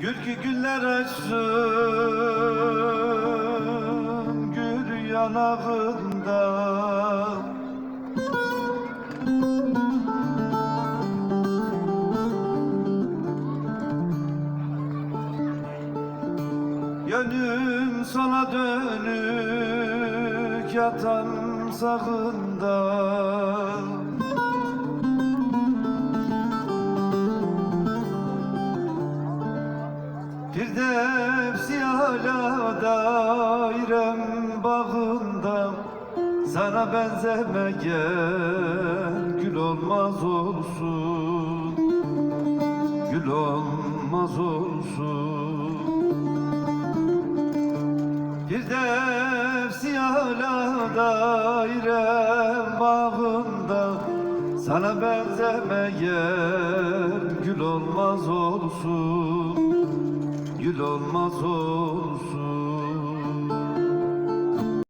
Gül güller açsın Gül yanağında. Gönlüm sana dönük yatan sağında Firdevsi hala dairem bağında. Sana benzemeyen gül olmaz olsun. Gül olmaz olsun. Firdevsi hala dairem bağında. Sana benzemeyen gül olmaz olsun Gül olmaz olsun